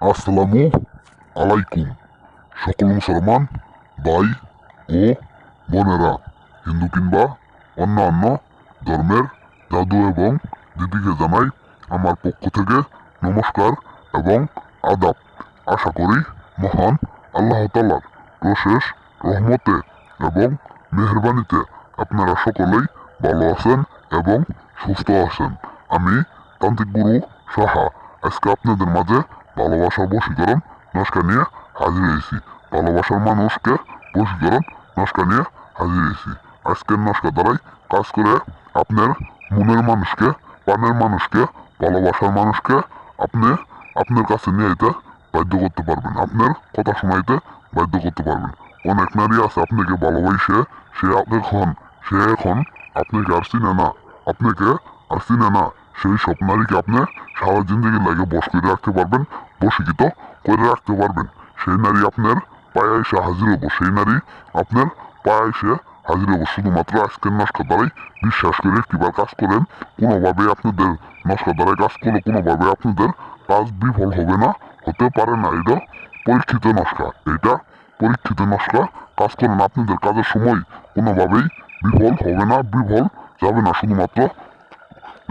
আসসালামু আলাইকুম। সকল মুসলমান, ভাই ও বোনেরা, হিন্দু কিংবা অন্যান্য ধর্মের দাদু এবং দিদিকে জানাই আমার পক্ষ থেকে নমস্কার এবং আদাব। আশা করি মহান আল্লাহ তালার প্রশেষ রহমতে এবং মেহরবানিতে আপনারা সকলেই ভালো আছেন এবং সুস্থ আছেন। আমি তান্ত্রিক গুরু সাহা। আজকে আপনাদের মাঝে ভালোবাসার বশীকরণ, নস্কা নিয়ে হাজির হয়েছি। ভালোবাসার মানুষকে বশীকরণ, নস্কা নিয়ে হাজির হয়েছি। আজকের নস্কা দ্বারাই কাজ করে আপনার মনের মানুষকে, প্রাণের মানুষকে, ভালোবাসার মানুষকে আপনি আপনার কাছে নিয়ে যেতে বাধ্য করতে পারবেন। আপনার কথা শোনাইতে বাধ্য করতে পারবেন। অনেক নারী আছে আপনাকে ভালোবাসে, সে এখন সে এখন আপনাকে আর চিনে না। আপনাকে আর চিনে না। সেই সব নারীকে আপনি সারা জিন্দগি লাগে বস করে রাখতে পারবেন বসীকৃত করে রাখতে পারবেন। সেই নারী আপনার পায়ে এসে হাজির হব, সেই নারী আপনার পায়ে এসে হাজির হব। শুধুমাত্র আজকের নস্কা দ্বারাই বিশ্বাস করে একটিবার কাজ করেন, কোনোভাবে আপনাদের নস্কা দ্বারাই কাজ করলে কোনোভাবে আপনাদের কাজ বিফল হবে না হতে পারে না। এটা পরীক্ষিত নস্কা এটা পরীক্ষিত নস্কা কাজ করেন আপনাদের কাজের সময় কোনোভাবেই বিফল হবে না, বিফল যাবে না। শুধুমাত্র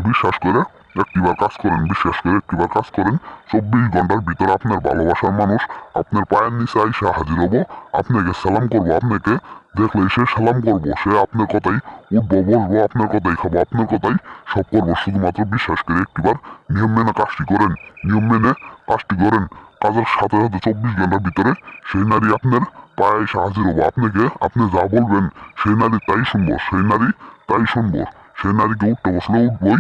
বিশ্বাস করে একটিবার কাজ করেন বিশ্বাস করে একটিবার কাজ করেন, চব্বিশ ঘণ্টার ভিতরে আপনার ভালোবাসার মানুষ, আপনার পায়ের নিচে আইসা হাজির হব, আপনাকে সালাম করব, আপনাকে দেখলে সে সালাম করব, সে আপনার কথাই উঠবো, বসবো, আপনার কথাই খাব, আপনার কথাই সব করব, শুধুমাত্র বিশ্বাস করে একটিবার নিয়ম মেনে কাজটি করেন, নিয়ম মেনে কাজটি করেন, কাজের সাথে সাথে চব্বিশ ঘণ্টার ভিতরে সেই নারী আপনার পায়ে এসে হাজির হব, আপনাকে, আপনি যা বলবেন, সেই নারী তাই শুনব, সেই নারী তাই শুনব, সেই নারীকে উঠতে বসলে উঠবই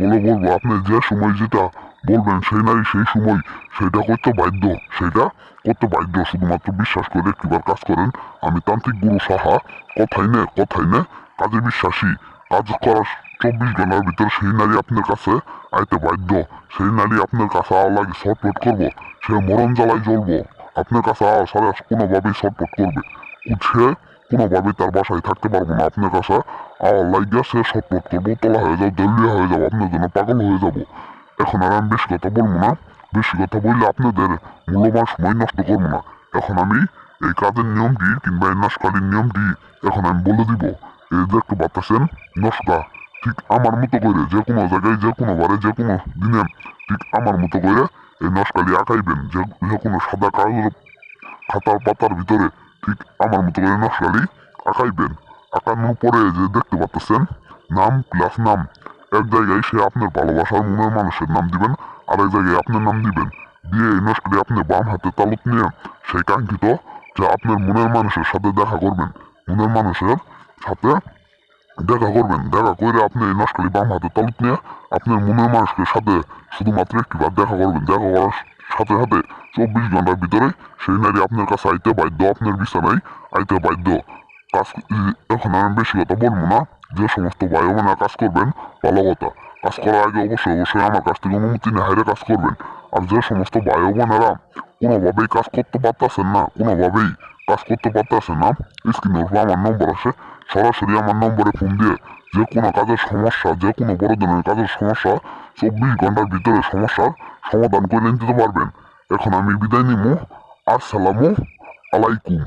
বলে বলব, আপনি যে সময় যেটা বলবেন সেই নারী সেই সময় সেটা করতে বাধ্য। সেটা করতে বাধ্য, শুধুমাত্র বিশ্বাস করে একটিবার কাজ করেন। আমি তান্ত্রিক গুরু সাহা, কথাই নে কথাই নে, কাজে বিশ্বাসী। কাজ করার চব্বিশ ঘণ্টার ভিতরে সেই নারী আপনার কাছে আইতে বাধ্য। সেই নারী আপনার কাছে আওয়া লাগে শর্টপট করব, সে মরণ জ্বালায় জ্বলবো। আপনার কাছে আওয়া সারা কোনোভাবেই শর্টপট করবে। সে কোনোভাবেই তার বাসায় থাকতে পারব না। আপনার কাছে আওয়ার লাগিয়া সে শর্টপট করব, তোলা হয়ে যাব দলীয় হয়ে যাব আপনার জন্য পাগল হয়ে যাব। এখন আর আমি বেশি কথা বলব না, বেশি কথা বললে আপনাদের মূল্যবান সময় নষ্ট করব না। এখন আমি এই কাজের নিয়মটি কিংবা এই নস্কারির নিয়মটি এখন আমি বলে দিব, এই দেখতে পাচ্ছেন নস্কা ঠিক আমার মতো করে যে কোনো জায়গায়, যে কোনো বারে, যে কোনো দিনে, ঠিক আমার মতো করে এই নস্কালি আঁকাইবেন, যে যে কোনো সাদা কাগজের খাতার পাতার ভিতরে, ঠিক আমার মতো করে নস্কালি আঁকাইবেন। আঁকানোর পরে যে দেখতে পাচ্ছেন নাম প্লাস নাম। এক জায়গায় সে আপনার ভালোবাসার মনের মানুষের নাম দিবেন আর এক জায়গায় আপনার নাম দিবেন। দিয়ে এই নস্কালি আপনি বাম হাতে তালুক নিয়ে সেই কাঙ্ক্ষিত যে আপনার মনের মানুষের সাথে দেখা করবেন, মনের মানুষের সাথে দেখা করবেন, দেখা করে আপনি এই নস্কালি বাম হাতে তালুক নিয়ে আপনার মনের মানুষকে সাথে শুধুমাত্র একটিবার দেখা করবেন। দেখা করার সাথে সাথে চব্বিশ ঘণ্টার ভিতরে সেই নারী আপনার কাছে আইতে বাধ্য, আপনার বিছানায় আইতে বাধ্য। কাজ এখন আমি বেশি কথা বলব না। যে সমস্ত বোনেরা কাজ করবেন, ভালো কথা। কাজ করার আগে অবশ্যই অবশ্যই আমার কাছ থেকে অনুমতি না হাইরে কাজ করবেন। আর যে সমস্ত বোনেরা কোনোভাবেই কাজ করতে পারতেছেন না, কোনোভাবেই কাজ করতে পারতেছেন না স্ক্রিনের উপর আমার নম্বর আছে। সরাসরি আমার নম্বরে ফোন দিয়ে যে কোনো কাজের সমস্যা, যে কোনো বড় ধরনের কাজের সমস্যা, চব্বিশ ঘণ্টার ভিতরে সমস্যার সমাধান করে নিতে পারবেন। এখন আমি বিদায় নিব আসসালামু আলাইকুম।